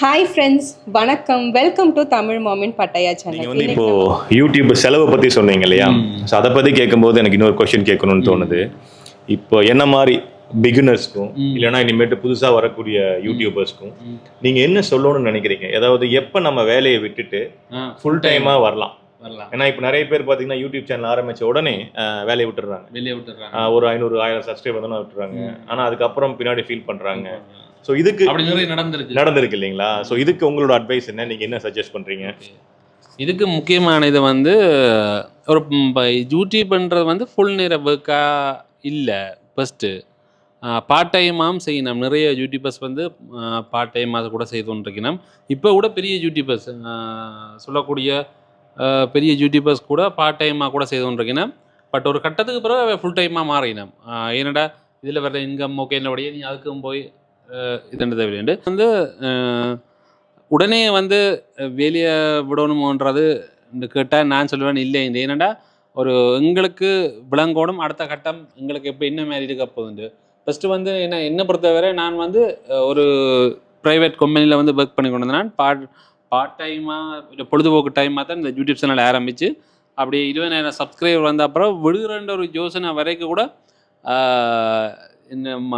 Hi friends வணக்கம். Welcome to Tamil மாமின் பட்டையா நீங்க சேனல் வந்து இப்போ யூடியூப் செலவை பத்தி சொன்னீங்க இல்லையா? ஸோ அதை பத்தி கேட்கும்போது எனக்கு இன்னொரு கொஸ்டின் கேட்கணும்னு தோணுது. இப்போ என்ன மாதிரி பிகினர்ஸ்க்கும் இல்லைன்னா இனிமேட்டு புதுசா வரக்கூடிய யூடியூபர்ஸ்க்கும் நீங்க என்ன சொல்லணும்னு நினைக்கிறீங்க? அதாவது எப்போ நம்ம வேலையை விட்டுட்டு ஃபுல் டைமா வரலாம்? வரலாம். ஏன்னா இப்போ நிறைய பேர் பார்த்தீங்கன்னா யூடியூப் சேனல் ஆரம்பிச்ச உடனே வேலையை விட்டுறாங்க. வெளியே விட்டுறாங்க. ஒரு ஐநூறு ஆயிரம் சப்ஸ்கிரைப் வந்து விட்டுறாங்க. ஆனா அதுக்கப்புறம் பின்னாடி ஃபீல் பண்றாங்க. ஸோ இதுக்கு அப்படி நிறைய நடந்திருக்கு. நடந்திருக்கு இல்லைங்களா? ஸோ இதுக்கு உங்களோட அட்வைஸ் என்ன? நீங்க என்ன சஜஸ்ட் பண்றீங்க? இதுக்கு முக்கியமான இது வந்து ஒரு யூடியூப்ன்றது வந்து ஃபுல் நேர ஒர்க்காக இல்லை ஃபஸ்ட்டு பார்ட் டைமாகவும் செய்யணும். நிறைய யூடியூபர்ஸ் வந்து பார்ட் டைமாக கூட செய்து கொண்டிருக்கணும். இப்போ கூட பெரிய யூடியூபர்ஸ் சொல்லக்கூடிய பெரிய யூடியூபர்ஸ் கூட பார்ட் டைமாக கூட செய்து கொண்டிருக்கணும். பட் ஒரு கட்டத்துக்கு பிறகு ஃபுல் டைமாக மாறினோம் ஏன்னடா இதில் வர இன்கம் ஓகே என்னுடைய நீ அதுக்கும் போய் இதுன்றது தேவையில்லை வந்து உடனே வந்து வெளியே விடணுமோன்றது கேட்டால் நான் சொல்லுவேன் இல்லை. இந்த ஏனண்டா ஒரு எங்களுக்கு விளங்கோடும் அடுத்த கட்டம் எங்களுக்கு இப்போ என்ன மாதிரி இருக்க போகுது? ஃபஸ்ட்டு வந்து என்ன என்னை பொறுத்தவரை நான் வந்து ஒரு ப்ரைவேட் கம்பெனியில் வந்து ஒர்க் பண்ணி கொண்டு வந்தேன் பார்ட் பார்ட் டைமாக பொழுதுபோக்கு டைமாக தான் இந்த யூடியூப் சேனல் ஆரம்பித்து அப்படி இருபதாயிரம் சப்ஸ்கிரைபர் வந்த அப்புறம் விடுகிறன்ற ஒரு யோசனை வரைக்கும் கூட இந்த ம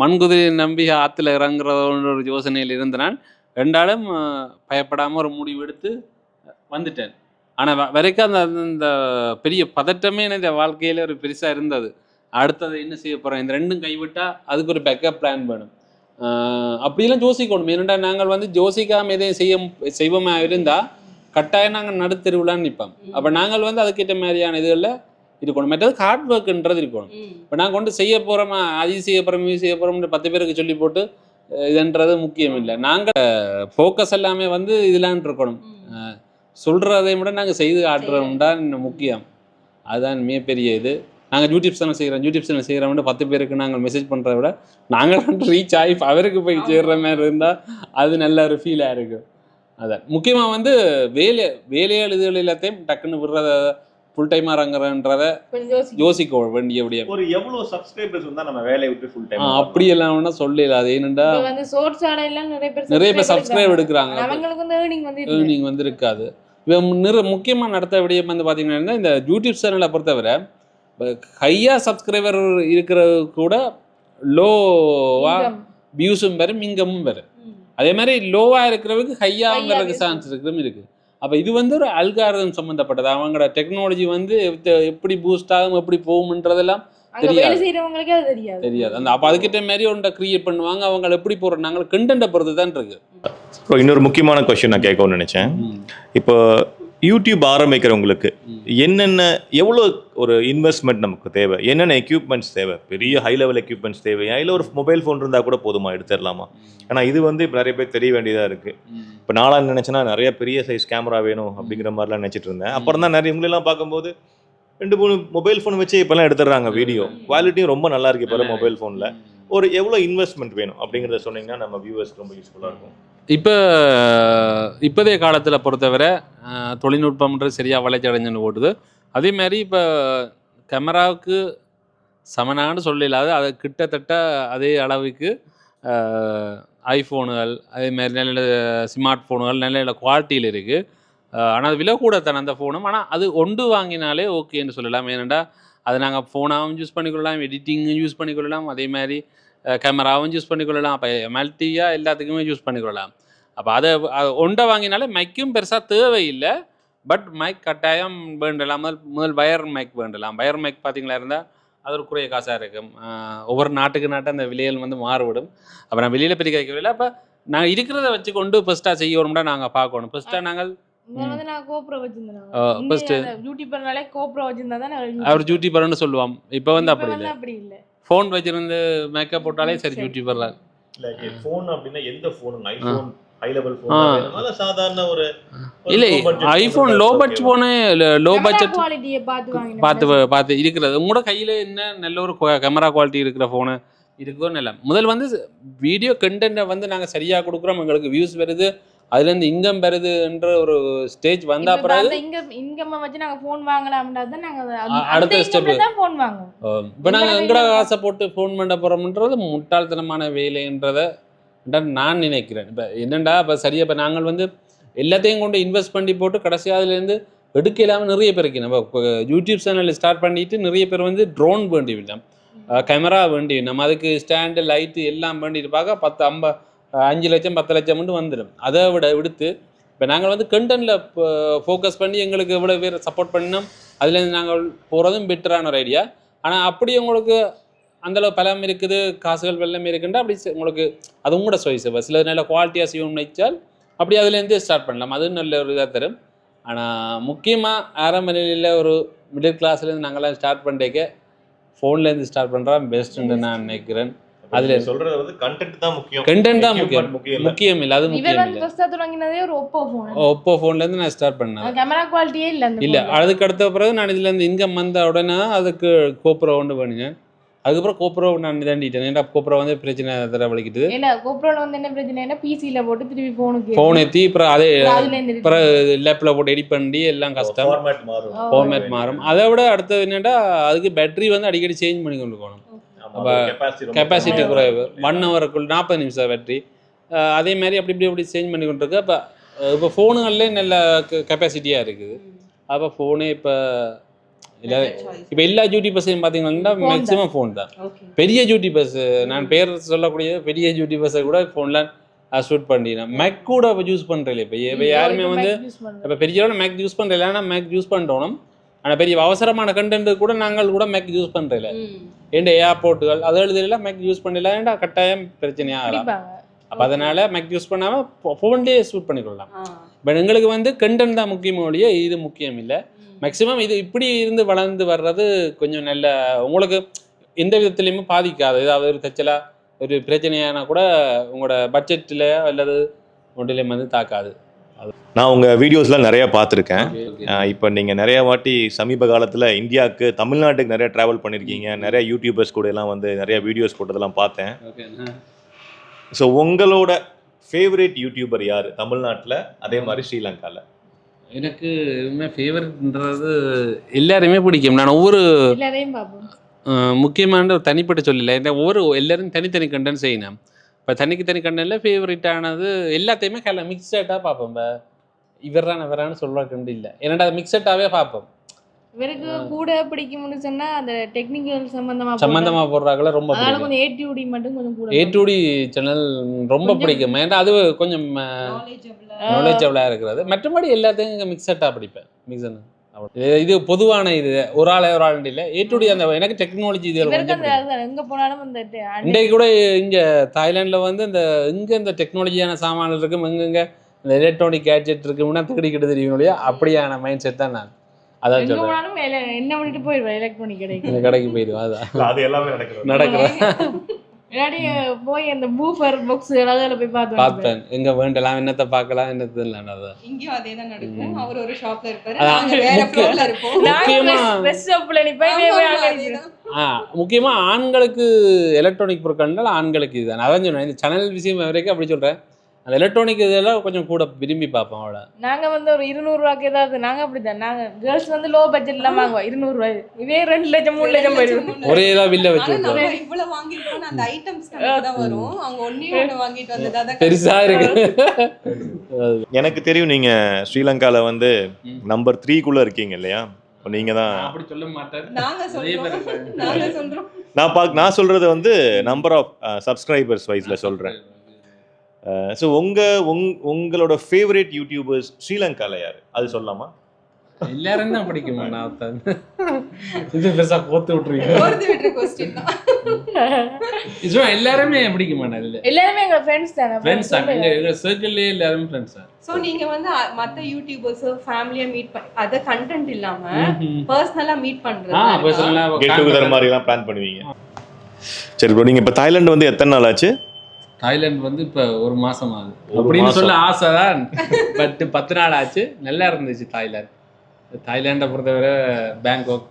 மண்குதிரை நம்பி ஆற்றுல இறங்குறதோன்ற ஒரு யோசனையில் இருந்த நான் ரெண்டாலும் பயப்படாமல் ஒரு முடிவு எடுத்து வந்துட்டேன். ஆனால் வரைக்கும் அந்த அந்த பெரிய பதட்டமே எனக்கு வாழ்க்கையில் ஒரு பெருசாக இருந்தது. அடுத்தது என்ன செய்ய போகிறோம் இந்த ரெண்டும் கைவிட்டால் அதுக்கு ஒரு பேக்கப் பிளான் வேணும். அப்படிலாம் ஜோசிக்கணும் யோசிக்கணும். நாங்கள் வந்து ஜோசிக்காமல் எதையும் செய்ய செய்வோமா இருந்தால் கட்டாயம் நாங்கள் நடுத்தெருவிழான்னு நிற்போம். அப்போ நாங்கள் வந்து அதுக்கேற்ற மாதிரியான இதுகளில் இருக்கணும் மற்றது ஹார்ட் ஒர்க்குன்றது இருக்கணும் இப்போ நான் கொண்டு செய்ய போகிறோமா அது செய்ய போகிறோம் இது செய்ய போகிறோம்னு பத்து பேருக்கு சொல்லி போட்டு இதுன்றது முக்கியம் இல்லை நாங்கள் ஃபோக்கஸ் எல்லாமே வந்து இதெல்லாம் இருக்கணும். சொல்கிறதை விட நாங்கள் செய்து காட்டுறோம் தான் முக்கியம். அதுதான் மிகப்பெரிய இது. நாங்கள் யூடியூப் சேனல் செய்கிறோம் யூடியூப் சேனல் செய்கிறோம்னு பத்து பேருக்கு நாங்கள் மெசேஜ் பண்ணுறத விட நாங்கள் ரீச் ஆகி அவருக்கு போய் சேர்ற மாதிரி இருந்தால் அது நல்ல ஒரு ஃபீலாக இருக்கும். அதான். முக்கியமாக வந்து வேலை வேலையாள் எல்லாத்தையும் டக்குன்னு விடுறத ஃபுல் டைமாக இறங்குறன்றத கொஞ்சம் யோசிக்க வேண்டிய விடிய ஒரு எவ்வளவு சப்ஸ்கிரைபர்ஸ் வந்தா நம்ம வேலையை விட்டு ஃபுல் டைம் அப்படியெல்லாம் ஒன்றும் சொல்லல. அது இப்ப வந்து சோர்ஸ் ஆடையெல்லாம் நிறைய பேர் நிறைய பேர் subscribe சப்ஸ்கிரைப் எடுக்கிறாங்க அவங்களுக்கு வந்து ஏர்னிங் வந்து இருக்கு. ஏர்னிங் வந்து இருக்காது. இவன் நிற முக்கியமாக நடத்த விடயம் வந்து பார்த்தீங்கன்னா இந்த யூடியூப் சேனலை பொறுத்தவரை ஹையாக சப்ஸ்கிரைபர் இருக்கிறது கூட லோவா Income. வியூஸும் வரும் இன்கமும் வரும். ம். அதே மாதிரி லோவாக இருக்கிறவருக்கு ஹையாக High-ஆ வர்றதுக்கு views. சான்ஸ் இருக்கிறதும் இருக்குது அப்போ இது வந்து ஒரு அல்காரதம் சம்மந்தப்பட்டது அவங்களோட டெக்னாலஜி வந்து எப்படி பூஸ்ட் ஆகும் எப்படி போகும்ன்றதெல்லாம் தெரியாது. வேலை செய்யறவங்களுக்கே அது தெரியாது. தெரியாது. அந்த அப்போ அதுக்கிட்ட மாதிரி ஒன்றை க்ரியேட் பண்ணுவாங்க. அவங்க எப்படி போகிறோம் நாங்கள் கண்டென்ட்டை பொறுத்து தான் இருக்கு. இன்னொரு முக்கியமான கொஸ்டின் நான் கேட்கணும்னு நினைச்சேன். இப்போ யூடியூப் ஆரம்பிக்கிறவங்களுக்கு என்னென்ன எவ்வளோ ஒரு இன்வெஸ்ட்மெண்ட் நமக்கு தேவை? என்னென்ன எக்யூப்மெண்ட்ஸ் தேவை? பெரிய ஹை லெவல் எக்யூப்மெண்ட்ஸ் தேவையா இல்லை ஒரு மொபைல் ஃபோன் இருந்தால் கூட போதுமா? எடுத்துடலாமா? ஏன்னா இது வந்து இப்போ நிறைய பேர் தெரிய வேண்டியதாக இருக்குது இப்போ நாளாக நினச்சேன்னா நிறைய பெரிய சைஸ் கேமரா வேணும் அப்படிங்கிற மாதிரிலாம் நினச்சிட்டு இருந்தேன். அப்புறம் தான் நிறைய உங்களெல்லாம் பார்க்கும்போது ரெண்டு மூணு மொபைல் ஃபோன் வச்சு இப்போல்லாம் எடுத்துடுறாங்க வீடியோ குவாலிட்டியும் ரொம்ப நல்லா இருக்கு இப்போ மொபைல் ஃபோனில் ஒரு எவ்வளோ இன்வெஸ்ட்மெண்ட் வேணும் அப்படிங்கிறத சொன்னீங்கன்னா நம்ம வியூவர்ஸ்க்கு ரொம்ப யூஸ்ஃபுல்லாக இருக்கும். இப்போ இப்போதைய காலத்தில் பொறுத்தவரை தொழில்நுட்பம்ன்றது சரியாக வளர்ச்சி அடைஞ்சுன்னு ஓடுது அதே மாதிரி இப்போ கேமராவுக்கு சமனான்னு சொல்லலாது அது கிட்டத்தட்ட அதே அளவுக்கு ஐஃபோனுகள் அதே மாதிரி நல்ல நல்ல ஸ்மார்ட் ஃபோனுகள் நல்ல நல்ல குவாலிட்டியில் இருக்குது ஆனால் அது விலை கூட தானே அந்த ஃபோனும் ஆனால் அது ஒன்று வாங்கினாலே ஓகேன்னு சொல்லலாம். ஏனெண்டா அது நாங்கள் ஃபோனாகவும் யூஸ் பண்ணிக்கொள்ளலாம் எடிட்டிங்கும் யூஸ் பண்ணிக்கொள்ளலாம். அதே மாதிரி கேமராவும் யூஸ் பண்ணிக்கொள்ளலாம். அப்போ மல்டியாக எல்லாத்துக்குமே யூஸ் பண்ணிக்கொள்ளலாம். அப்போ அதை ஒன்றை வாங்கினாலே மைக்கும் பெருசாக தேவையில்லை. பட் மைக் கட்டாயம் வேண்டலாம். முதல் முதல் வயர் மைக் வேண்டலாம். வயர் மைக் பார்த்தீங்களா இருந்தால் அது ஒரு குறைய காசாக இருக்கும். ஒவ்வொரு நாட்டுக்கு நாட்டு அந்த விலைகள் வந்து மாறுபடும். அப்போ நான் வெளியில் பிரிக்க வைக்கவில்லை அப்போ நாங்கள் இருக்கிறத வச்சு கொண்டு ஃபஸ்ட்டாக செய்யணும்னா நாங்கள் பார்க்கணும். ஃபஸ்ட்டாக நாங்கள் அவர் யூடியூபர்னு சொல்லுவான் இப்போ வந்து அப்படி இல்ல. ஃபோன் வச்சிருந்து மேக்கப் போட்டாலே சரி சரி. யூடியூபர் தான் இல்லை ஃபோன் அப்படின்னா எந்த ஃபோனுங்க ஆ. IPhone high level. ஃபோன் சாதாரண ஒரு இல்லை low budget iPhone phone low budget phone low budget குவாலிட்டியை பார்த்து பார்த்து பார்த்து இருக்கிறது. உங்களோட கையில் என்ன நல்ல ஒரு கேமரா குவாலிட்டி இருக்கிற ஃபோனு இருக்கோ நல்ல முதல் வந்து வீடியோ கண்டென்ட்டை வந்து நாங்கள் சரியாக கொடுக்குறோம். எங்களுக்கு வியூஸ் வருது. அதுலேருந்து இன்கம் வருதுன்ற ஒரு ஸ்டேஜ் வந்தா பிறகு இங்க இன்கம் வச்சு நாங்க போன் வாங்கலாம்ன்றா தான் நாங்க அது- அ- அந்த அடுத்த. ல தான் வாங்குவோம். இப்போ உங்களோட எங்கட காசை போட்டு ஃபோன் பண்ண போகிறோம்ன்றது முட்டாள்தனமான வேலைன்றத நான் நினைக்கிறேன். இப்போ என்னண்டா இப்போ சரியா இப்போ நாங்கள் வந்து எல்லாத்தையும் கொண்டு இன்வெஸ்ட் பண்ணி போட்டு கடைசி அதுலேருந்து எடுக்க இல்லாமல் நிறைய பேர் இருக்கு நம்ம யூடியூப் சேனல் ஸ்டார்ட் பண்ணிட்டு நிறைய பேர் வந்து ட்ரோன் வேண்டி விடலாம் கேமரா வேண்டி நம்ம அதுக்கு ஸ்டாண்டு லைட்டு எல்லாம் வேண்டிட்டு பார்க்க பத்து ஐம்ப அஞ்சு லட்சம் பத்து லட்சம் மட்டும் வந்துடும் அதை விட விடுத்து இப்போ நாங்கள் வந்து கண்டனில் ஃபோக்கஸ் பண்ணி எங்களுக்கு எவ்வளோ பேர் சப்போர்ட் பண்ணோம் அதுலேருந்து நாங்கள் போகிறதும் பெட்டரான ஒரு ஐடியா ஆனால் அப்படி உங்களுக்கு அந்தளவு பலம் இருக்குது காசுகள் வெள்ளம் இருக்குன்னா அப்படி உங்களுக்கு அது உங்களோட சாய்ஸ் இப்போ சில நல்ல குவாலிட்டியாக செய்யணும்னு நினைச்சால் அப்படி அதுலேருந்து ஸ்டார்ட் பண்ணலாம். அது நல்ல ஒரு இதாக தரும். ஆனால் முக்கியமாக ஆரம்ப நிலையில் ஒரு மிடில் கிளாஸ்லேருந்து நாங்கள்லாம் ஸ்டார்ட் பண்ணிட்டேக்க ஃபோன்லேருந்து ஸ்டார்ட் பண்ணுறா பெஸ்ட்டுன்னு நான் நினைக்கிறேன். அதுல- சொல்றது வந்து கண்டென்ட் தான் முக்கியம். கண்டென்ட் தான் முக்கியம். முக்கியம் இல்ல. முக்கியம் இல்லை அது இவர் முக்கியம் வந்து இல்லை. ஃபர்ஸ்டா தொடங்கினதே ஒரு ஒப்போ போன் ஒப்போ ஃபோன்லேருந்து நான் ஸ்டார்ட் பண்ணேன். கேமரா குவாலிட்டியே இல்ல அந்த இல்லை. அதுக்கு அடுத்த பிறகு நான் இதுல இருந்து இன்கம் வந்த உடனே அதுக்கு கோப்ரோ ஒன்று பண்ணுங்க அதுக்கப்புறம் கோப்ரோ நான் இதாண்டிட்டேன் ஏன்னா கோப்ரோ வந்து பிரச்சனை தர வலிக்கிட்டு இல்ல கோப்ரோல வந்து என்ன பிரச்சனைனா பிசில போட்டு திருப்பி போனுக்கு ஃபோன் ஏற்றி அப்புறம் அதே இருந்து அப்புறம் லேப்பில் போட்டு எடிட் பண்ணி எல்லாம் கஷ்டம் ஃபார்மேட் மாறும். ஃபார்மேட் மாறும். அதை விட அடுத்தது என்னன்னா அதுக்கு பேட்டரி வந்து அடிக்கடி சேஞ்ச் பண்ணி கொண்டு போகணும். கெப்பாசிட்டி குறைவு. ஒன் ஹவருக்குள் நாற்பது நிமிஷம் பேட்டரி அதே மாதிரி அப்படி இப்படி அப்படி சேஞ்ச் பண்ணி கொண்டு இருக்கு. அப்போ இப்போ ஃபோனுகள்லேயே நல்ல கெப்பாசிட்டியாக இருக்குது. அப்போ ஃபோனே இப்போ இல்லை இப்போ எல்லா யூடியூபர்ஸையும் பார்த்தீங்கன்னா Phone தான். மேக்ஸிமம் ஃபோன் தான். பெரிய யூடியூபர்ஸ் நான் பேர் சொல்லக்கூடிய பெரிய யூடியூபர்ஸை கூட ஃபோனில் ஷூட் பண்ணினேன் மேக் கூட இப்போ யூஸ் பண்ணுறேன் இப்போ இப்போ யாருமே வந்து. இப்போ பெரிய மேக் யூஸ் பண்ணுறதில்ல ஆனால் மேக் யூஸ் பண்ணுறோம் ஆனால் பெரிய அவசரமான கண்டென்ட் கூட நாங்கள் கூட மேக் யூஸ் பண்ணுறதில்ல. ஏண்ட ஏர்போர்ட்டுகள் அது எழுதுல மேக் யூஸ் பண்ணல ஏன்டா கட்டாயம் பிரச்சனையாக ஆகலாம் பிடிப்பாங்க. அப்போ அதனால் மேக் யூஸ் பண்ணாமல் ஃபோன்லேயே ஷூட் பண்ணிக்கொள்ளலாம். இப்போ எங்களுக்கு வந்து கண்டென்ட் தான் முக்கியமோ ஒழிய இது முக்கியம் இல்லை. மேக்ஸிமம் இது இப்படி இருந்து வளர்ந்து வர்றது கொஞ்சம் நல்ல உங்களுக்கு எந்த விதத்துலையுமே பாதிக்காது ஏதாவது ஒரு தச்சலா ஒரு பிரச்சனையானா கூட உங்களோட பட்ஜெட்டில் அல்லது ஒன்றிலையும் வந்து தாக்காது நான் உங்க வீடியோஸ்லாம் நிறைய பார்த்துருக்கேன். இப்போ நீங்கள் நிறைய வாட்டி சமீப காலத்தில் இந்தியாவுக்கு தமிழ்நாட்டுக்கு நிறைய ட்ராவல் பண்ணியிருக்கீங்க நிறைய யூடியூபர்ஸ் கூட எல்லாம் வந்து நிறைய வீடியோஸ் போட்டதெல்லாம் பார்த்தேன். ஸோ உங்களோட ஃபேவரட் யூடியூபர் யார்? தமிழ்நாட்டில் அதே மாதிரி ஸ்ரீலங்காவில் எனக்கு எதுவுமே ஃபேவரட்ன்றது எல்லாருமே பிடிக்கும். நான் ஒவ்வொரு முக்கியமான ஒரு தனிப்பட்ட சொல்லல இந்த ஒவ்வொரு எல்லாரும் தனித்தனி கண்டென்ட் செய்யணும். இப்போ தனிக்கு தனி கண்டென்ட்ல ஃபேவரட்டானது எல்லாத்தையுமே கல மிக்சடாக பார்ப்போம் இப்போ இவரான இவரான்னு சொல்கிற கண்டு இல்லை. என்னடா மிக்சட்டாகவே பார்ப்போம். இவருக்கு கூட பிடிக்கும்னு சொன்னா அந்த டெக்னிக்கல் சம்பந்தமா சம்பந்தமாக போடுறாங்கள ரொம்ப. அதனால பிடிக்கும். கொஞ்சம் ஏடியூடி மட்டும் கொஞ்சம் கூட ஏ டு டி சேனல் ரொம்ப பிடிக்கும். ஏன்னா அது கொஞ்சம் ஆ. நாலேஜபிளாக இருக்கிறது. மற்றபடி எல்லாத்தையும் இங்கே மிக்சட்டாக படிப்பேன். மிக்சன் இது பொதுவான இது. ஒரு ஆள் ஒரு ஆள் இல்லை. ஏ டு டி அந்த எனக்கு டெக்னாலஜி இது எங்க போனாலும் அந்த இன்றைக்கு கூட இங்கே தாய்லாண்டில் வந்து இந்த இங்கே இந்த டெக்னாலஜியான சாமான்கள் இருக்கும் எங்கெங்க இந்த எலக்ட்ரானிக் கேட்ஜெட் இருக்கும்னா தேடிக்கிட்டு தெரியும் இல்லையா? அப்படியான மைண்ட் செட் தான் நான். அதான் என்ன பண்ணிட்டு போயிடுவேன் எலக்ட்ரானிக் கடைக்கு. கடைக்கு போயிடுவா அதான். அது எல்லாமே நடக்கிறது. நடக்கிறேன் போய் அந்த பூஃபர் பாக்ஸ் அதில் போய் பார்த்து பார்ப்பேன் எங்க வேண்டலாம் என்னத்தை பார்க்கலாம் என்னத்தை இல்லை அதான். இங்கேயும் அதே தான் நடக்கும் அவர் ஒரு ஷாப்ல இருப்பாரு. நாங்க வேற ஃப்ளோர்ல இருப்போம். முக்கியமா- ட்ரெஸ் ஷாப்ல நிப்பேன் ஆண்களுக்கு எலக்ட்ரானிக் பொருட்கள்னால ஆண்களுக்கு இதுதான். அதான் சொன்னேன் இந்த சேனல் விஷயம் வரைக்கும் அப்படி சொல்கிறேன் அந்த எலக்ட்ரானிக் இதெல்லாம் கொஞ்சம் கூட விரும்பி பார்ப்போம் அவளை. நாங்க வந்து ஒரு இருநூறு ரூபாய்க்கு ஏதாவது நாங்க அப்படிதான் நாங்க கேர்ள்ஸ் வந்து லோ பட்ஜெட்ல வாங்குவோம். இருநூறு ரூபாய். இதே ரெண்டு லட்சம் மூணு லட்சம் போயிடும் ஒரே இதாக வில்ல வச்சு இவ்வளவு வாங்கிருக்கோம் அந்த ஐட்டம்ஸ் தான் வரும். அவங்க ஒன்னே ஒண்ணு வாங்கிட்டு வந்ததா தான் பெருசா இருக்கு. எனக்கு தெரியும் நீங்கள் ஸ்ரீலங்காவில் வந்து. நம்பர் த்ரீக்குள்ளே இருக்கீங்க இல்லையா? நீங்கள் தான் அப்படி சொல்ல மாட்டேன் நாங்க சொல்றோம். நாங்க சொல்றோம். நான் பார்க்க நான் சொல்கிறது வந்து நம்பர் ஆஃப் சப்ஸ்கிரைபர்ஸ் வைஸில் சொல்கிறேன் ஸோ உங்கள் உங் உங்களோட ஃபேவரட் யூடியூபர்ஸ் ஸ்ரீலங்காவில் யார்? அது சொல்லலாமா? எல்லாரும் தான் பிடிக்குமா நான் தான். இது பெருசா கோத்து விட்டுருக்கீங்க. எல்லாருமே பிடிக்குமா எல்லாருமே எங்க ஃப்ரெண்ட்ஸ் தானே? ஃப்ரெண்ட்ஸ் தான். எங்க எங்க சர்க்கிள்லயே எல்லாரும் ஃப்ரெண்ட்ஸ் தான். சோ நீங்க வந்து மத்த யூடியூபர்ஸ் ஃபேமிலியா மீட் பண்ணி அத கண்டென்ட் இல்லாம பர்சனலா மீட் பண்றது ஆ? பர்சனலா கெட் டுகெதர் மாதிரிலாம் பிளான் பண்ணுவீங்க. சரி ப்ரோ நீங்கள் இப்போ தாய்லாந்து வந்து எத்தனை நாள் ஆச்சு? தாய்லாந்து வந்து இப்ப ஒரு மாசம் ஆகுது. அப்படின்னு. சொல்ல ஆசை தான். பட் பத்து நாள் ஆச்சு. நல்லா இருந்துச்சு தாய்லாந்து. தாய்லாண்டை பொறுத்தவரை பேங்காக்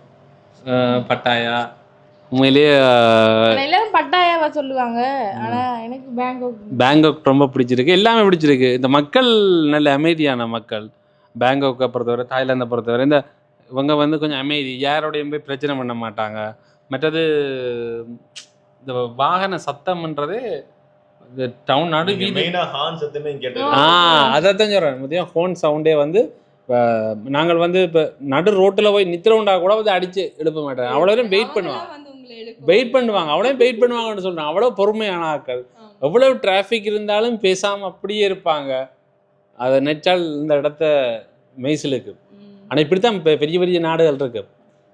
பட்டாயா உண்மையிலேயே எல்லாரும் பட்டாயாவா சொல்லுவாங்க. ஆனா எனக்கு பேங்காக் பேங்காக் ரொம்ப பிடிச்சிருக்கு. எல்லாமே பிடிச்சிருக்கு. இந்த மக்கள் நல்ல அமைதியான மக்கள். பேங்காக்கை பொறுத்தவரை தாய்லாந்தை பொறுத்தவரை இந்த இவங்க வந்து கொஞ்சம் அமைதி. யாரோடையும் போய் பிரச்சனை பண்ண மாட்டாங்க. மற்றது இந்த வாகன சத்தம்ன்றதே இந்த டவுன் நடு வீதி மெயினா ஹார்ன் சத்தமே கேட்டது. ஆ அதைத்தான் சொல்கிறேன் மதியம் ஃபோன் சவுண்டே வந்து நாங்கள் வந்து இப்போ நடு ரோட்டில் போய் நித்திரவுண்டா கூட வந்து அடிச்சு எழுப்ப மாட்டேன். அவ்வளோ நேரம் வெயிட் பண்ணுவாங்க. வெயிட் பண்ணுவாங்க. அவ்வளோ வெயிட் பண்ணுவாங்கன்னு சொல்கிறேன் அவ்வளோ பொறுமையான ஆட்கள். ஆமா. எவ்வளவு டிராஃபிக் இருந்தாலும் பேசாமல் அப்படியே இருப்பாங்க. அதை நெச்சால் இந்த இடத்த மெய்சிலுக்கு. ஆனால் இப்படி தான் பெரிய பெரிய நாடுகள் இருக்கு.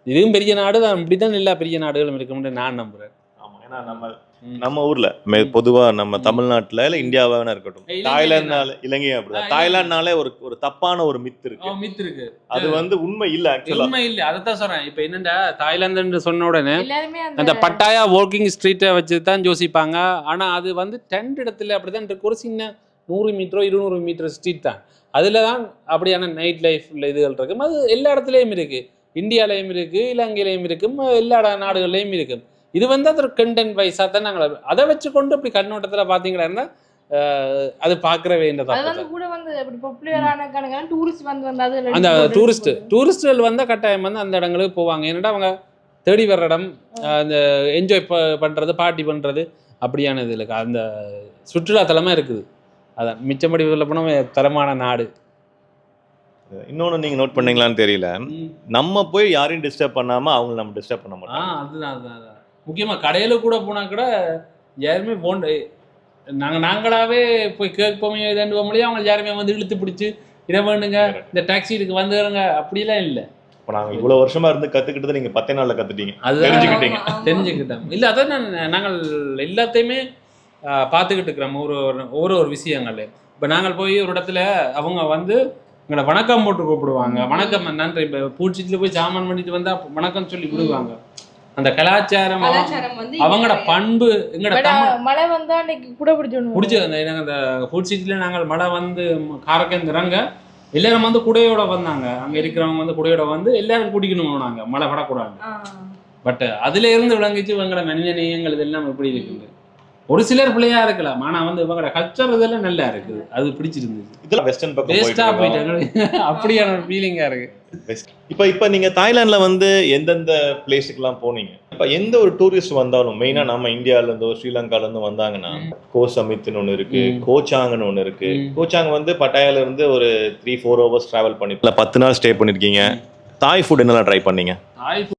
இதுவும் பெரிய நாடு தான் இப்படி தான் எல்லா பெரிய நாடுகளும் இருக்கும்னு நான் நம்புறேன். ஆமா ஏன்னா நம்ம. நம்ம ஊர்ல. பொதுவா நம்ம தமிழ்நாட்டுல இல்ல இந்தியாவா இருக்கட்டும். தாய்லாந்துனால இலங்கை அப்படிதான். தாய்லாந்துனாலே ஒரு ஒரு தப்பான ஒரு மித் இருக்கு. மித் இருக்கு. அது வந்து உண்மை இல்ல ஆக்சுவலா உண்மை இல்லை. அதை தான் சொல்றேன். இப்போ என்னடா தாய்லாந்துன்னு சொன்ன உடனே எல்லாருமே அந்த பட்டாயா வாக்கிங் ஸ்ட்ரீட்டை வச்சு தான் யோசிப்பாங்க. ஆனால் அது வந்து டென்ட் இடத்துல அப்படி தான் இருக்கு. ஒரு சின்ன நூறு மீட்டரோ இருநூறு மீட்டர் ஸ்ட்ரீட் தான். அதில் தான் அப்படியான நைட் லைஃப் இதுகள் இருக்கும் அது எல்லா இடத்துலையும் இருக்கு. இந்தியாலையும் இருக்கு இலங்கையிலையும் இருக்கும் எல்லா இட- நாடுகள்லையும் இருக்கும் இது வந்து அது கண்டென்ட் வைஸாக தான் நாங்கள் அதை வச்சு கொண்டு இப்படி கண்ணோட்டத்தில் பார்த்தீங்கன்னா அஹ், அது பார்க்குற வேண்டிய அது தப்பு வந்து கூட வந்து அப்படி பாப்புலரான கணக்கான டூரிஸ்ட் வந்து அந்த டூரிஸ்ட் டூரிஸ்டுகள் வந்தால் கட்டாயம் வந்து அந்த இடங்களுக்கு போவாங்க. ஏன்னா அவங்க தேடி வர்ற இடம் அந்த என்ஜாய் ப பண்ணுறது பார்ட்டி பண்ணுறது அப்படியான இருக்கு அந்த சுற்றுலாத்தலமாக இருக்குது. அதான் மிச்சப்படி சொல்ல போனால் தரமான நாடு. இன்னொன்னு நீங்க நோட் பண்ணீங்களான்னு தெரியல. நம்ம போய் யாரையும் டிஸ்டர்ப் பண்ணாம அவங்க நம்ம டிஸ்டர்ப் பண்ண ஆ மாட்டோம். அதுதான் அதுதான். முக்கியமாக கடையில் கூட போனால் கூட யாருமே போண்டு நாங்கள் நாங்களாவே போய் கேட்போமே இதாண்டு போக முடியும் அவங்க யாருமே வந்து இழுத்து பிடிச்சி இதை வேணுங்க இந்த டாக்ஸி இதுக்கு வந்துடுங்க அப்படிலாம் இல்லை. இப்ப நாங்க இவ்வளவு வருஷமா இருந்து கத்துக்கிட்டது நீங்க பத்தே நாள்ல கத்துட்டீங்க. அதுதான். தெரிஞ்சுக்கிட்டீங்க. தெரிஞ்சுக்கிட்டோம். இல்லை அதான் நான் நாங்கள் எல்லாத்தையுமே பார்த்துக்கிட்டு இருக்கிறோம் ஒரு ஒரு- ஒரு விஷயங்கள். இப்போ நாங்கள் போய் ஒரு இடத்துல அவங்க வந்து எங்களை வணக்கம் போட்டு கூப்பிடுவாங்க. வணக்கம் நன்றி. இப்போ பூச்சிட்டு போய் சாமான் பண்ணிட்டு வந்தா வணக்கம் சொல்லி விடுவாங்க. அந்த கலாச்சாரம் அவங்க- கலாச்சாரம் வந்து அவங்களோட பண்பு தமிழ் மழை வந்தா அன்னைக்கு கூட பிடிச்சோன்னு பிடிச்ச அந்த எனக்கு அந்த ஃபுட் சிட்டியில் நாங்கள் மழை வந்து காரக்கன் இறங்க எல்லாரும் வந்து குடையோட வந்தாங்க. அங்கே இருக்கிறவங்க வந்து குடையோட வந்து எல்லாரும் குடிக்கணும் நாங்கள் மழை படக்கூடாது. பட் அதுல இருந்து விளங்கிச்சு இவங்களோட மனித நேயங்கள் இதெல்லாம் எப்படி இருக்குது? ஒரு சிலர் பிள்ளையா இருக்கலாம் ஆனா வந்து இவங்களோட கல்ச்சர் இதெல்லாம் நல்லா இருக்குது. அது பிடிச்சிருந்துச்சு. இதெல்லாம் வெஸ்டர்ன் பக்கம் வேஸ்டா. போயிட்டாங்க. அப்படியான ஒரு ஃபீலிங்கா இருக்கு. West- இப்ப இப்ப நீங்க தாய்லாந்துல வந்து எந்தெந்த பிளேஸுக்குலாம் போனீங்க? இப்ப எந்த ஒரு டூரிஸ்ட் வந்தாலும் மெயினா நம்ம இந்தியால இருந்தோ ஸ்ரீலங்கால இருந்தோ வந்தாங்கன்னா கோ சமித்னு ஒண்ணு இருக்கு ம். கோச்சாங்னு ஒண்ணு இருக்கு. ம். கோச்சாங் வந்து பட்டாயால இருந்து ஒரு த்ரீ ஃபோர் ஹவர்ஸ் டிராவல் பண்ணி பத்து நாள் ஸ்டே பண்ணிருக்கீங்க. தாய் ஃபுட் என்னெல்லாம் ட்ரை பண்ணீங்க? தாய்